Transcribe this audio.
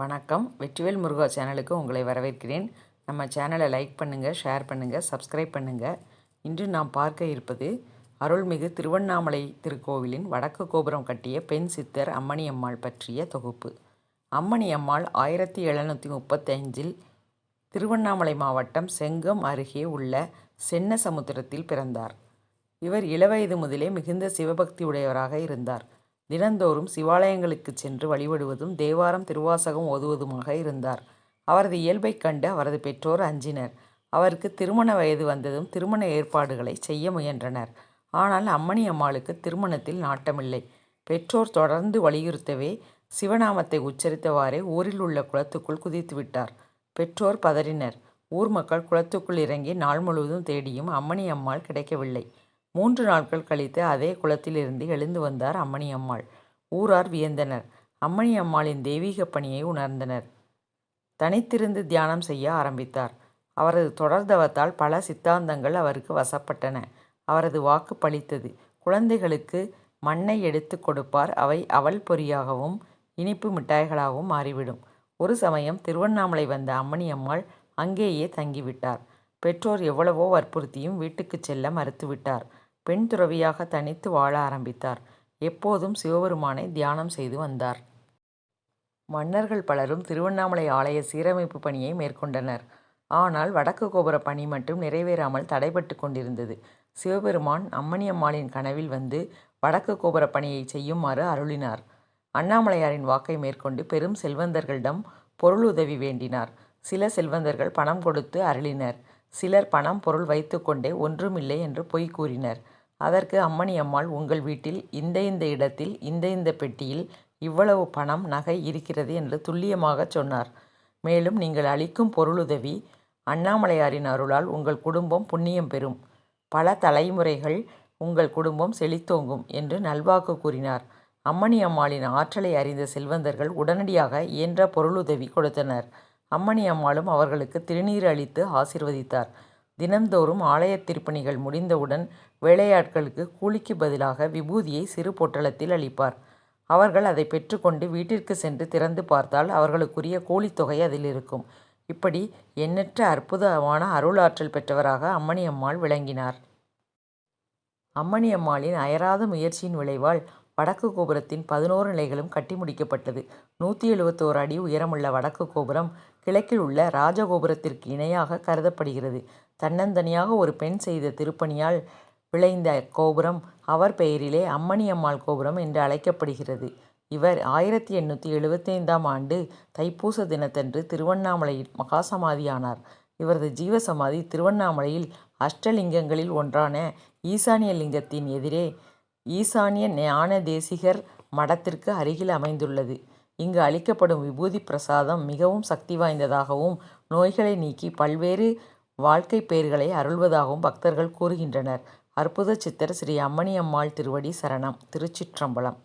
வணக்கம். வெற்றிவேல் முருகா சேனலுக்கு உங்களை வரவேற்கிறேன். நம்ம சேனலை லைக் பண்ணுங்கள் ஷேர் பண்ணுங்கள் சப்ஸ்கிரைப் பண்ணுங்கள் இன்று நாம் பார்க்க இருப்பது அருள்மிகு திருவண்ணாமலை திருக்கோவிலின் வடக்கு கோபுரம் கட்டிய பெண் சித்தர் அம்மணி அம்மாள் பற்றிய தொகுப்பு. அம்மணி அம்மாள் ஆயிரத்தி எழுநூற்றி முப்பத்தஞ்சில் திருவண்ணாமலை மாவட்டம் செங்கம் அருகே உள்ள சென்ன சமுத்திரத்தில் பிறந்தார். இவர் இளவயது முதலே மிகுந்த சிவபக்தி உடையவராக இருந்தார். தினந்தோறும் சிவாலயங்களுக்கு சென்று வழிபடுவதும் தேவாரம் திருவாசகம் ஓதுவதுமாக இருந்தார். அவரது இயல்பைக் கண்டு அவரது பெற்றோர் அஞ்சினர். அவருக்கு திருமண வயது வந்ததும் திருமண ஏற்பாடுகளை செய்ய முயன்றனர். ஆனால் அம்மணி அம்மாளுக்கு திருமணத்தில் நாட்டமில்லை. பெற்றோர் தொடர்ந்து வலியுறுத்தவே சிவநாமத்தை உச்சரித்தவாறே ஊரில் உள்ள குளத்துக்குள் குதித்து விட்டார் பெற்றோர் பதறினர். ஊர் மக்கள் குளத்துக்குள் இறங்கி நாள் முழுவதும் தேடியும் அம்மணி அம்மாள் கிடைக்கவில்லை. மூன்று நாட்கள் கழித்து அதே குளத்திலிருந்து எழுந்து வந்தார் அம்மணி அம்மாள். ஊரார் வியந்தனர். அம்மணி அம்மாளின் தெய்வீக பணியை உணர்ந்தனர். தனித்திருந்து தியானம் செய்ய ஆரம்பித்தார். அவரது தொடர்தவத்தால் பல சித்தாந்தங்கள் அவருக்கு வசப்பட்டன. அவரது வாக்கு பளித்தது குழந்தைகளுக்கு மண்ணை எடுத்து கொடுப்பார். அவை அவல் பொறியாகவும் இனிப்பு மிட்டாய்களாகவும் மாறிவிடும். ஒரு சமயம் திருவண்ணாமலை வந்த அம்மணி அம்மாள் அங்கேயே தங்கிவிட்டார். பெற்றோர் எவ்வளவோ வற்புறுத்தியும் வீட்டுக்குச் செல்ல மறுத்துவிட்டார். பெண் துறவியாக தனித்து வாழ ஆரம்பித்தார். எப்போதும் சிவபெருமானை தியானம் செய்து வந்தார். மன்னர்கள் பலரும் திருவண்ணாமலை ஆலய சீரமைப்பு பணியை மேற்கொண்டனர். ஆனால் வடக்கு கோபுர பணி மட்டும் நிறைவேறாமல் தடைபட்டு கொண்டிருந்தது. சிவபெருமான் அம்மணியம்மாளின் கனவில் வந்து வடக்கு கோபுர பணியை செய்யுமாறு அருளினார். அண்ணாமலையாரின் வாக்கை மேற்கொண்டு பெரும் செல்வந்தர்களிடம் பொருள் உதவி வேண்டினார். சில செல்வந்தர்கள் பணம் கொடுத்து அருளினர். சிலர் பணம் பொருள் வைத்துக்கொண்டே ஒன்றுமில்லை என்று பொய் கூறினர். அதற்கு அம்மணி அம்மாள் உங்கள் வீட்டில் இந்த இந்த இடத்தில் இந்த இந்த பெட்டியில் இவ்வளவு பணம் நகை இருக்கிறது என்று துல்லியமாக சொன்னார். மேலும் நீங்கள் அளிக்கும் பொருளுதவி அண்ணாமலையாரின் அருளால் உங்கள் குடும்பம் புண்ணியம் பெறும். பல தலைமுறைகள் உங்கள் குடும்பம் செழித்தோங்கும் என்று நல்வாக்கு கூறினார். அம்மணி அம்மாளின் ஆற்றலை அறிந்த செல்வந்தர்கள் உடனடியாக இயன்ற பொருளுதவி கொடுத்தனர். அம்மணி அம்மாளும் அவர்களுக்கு திருநீர் அளித்து ஆசிர்வதித்தார். தினந்தோறும் ஆலயத் திருப்பணிகள் முடிந்தவுடன் வேலையாட்களுக்கு கூலிக்கு பதிலாக விபூதியை சிறு பொட்டலத்தில் அளிப்பார். அவர்கள் அதை பெற்றுக்கொண்டு வீட்டிற்கு சென்று திறந்து பார்த்தால் அவர்களுக்குரிய கூலித்தொகை அதில் இருக்கும். இப்படி எண்ணற்ற அற்புதமான அருளாற்றல் பெற்றவராக அம்மணி அம்மாள் விளங்கினார். அம்மணி அம்மாளின் அயராத முயற்சியின் விளைவால் வடக்கு கோபுரத்தின் பதினோரு நிலைகளும் கட்டி முடிக்கப்பட்டது. நூற்றி எழுபத்தோரு அடி உயரமுள்ள வடக்கு கோபுரம் கிழக்கில் உள்ள ராஜகோபுரத்திற்கு இணையாக கருதப்படுகிறது. தன்னந்தனியாக ஒரு பெண் செய்த திருப்பணியால் விளைந்த கோபுரம் அவர் பெயரிலே அம்மணியம்மாள் கோபுரம் என்று அழைக்கப்படுகிறது. இவர் ஆயிரத்தி எண்ணூற்றி எழுபத்தைந்தாம் ஆண்டு தைப்பூச தினத்தன்று திருவண்ணாமலையில் மகாசமாதியானார். இவரது ஜீவசமாதி திருவண்ணாமலையில் அஷ்டலிங்கங்களில் ஒன்றான ஈசானிய லிங்கத்தின் எதிரே ஈசானிய ஞான தேசிகர் மடத்திற்கு அருகில் அமைந்துள்ளது. இங்கு அளிக்கப்படும் விபூதி பிரசாதம் மிகவும் சக்தி வாய்ந்ததாகவும் நோய்களை நீக்கி பல்வேறு வாழ்க்கை பெயர்களை அருள்வதாகவும் பக்தர்கள் கூறுகின்றனர். அற்புத சித்தர் ஸ்ரீ அம்மணி அம்மாள் திருவடி சரணம் திருச்சிற்றம்பலம்.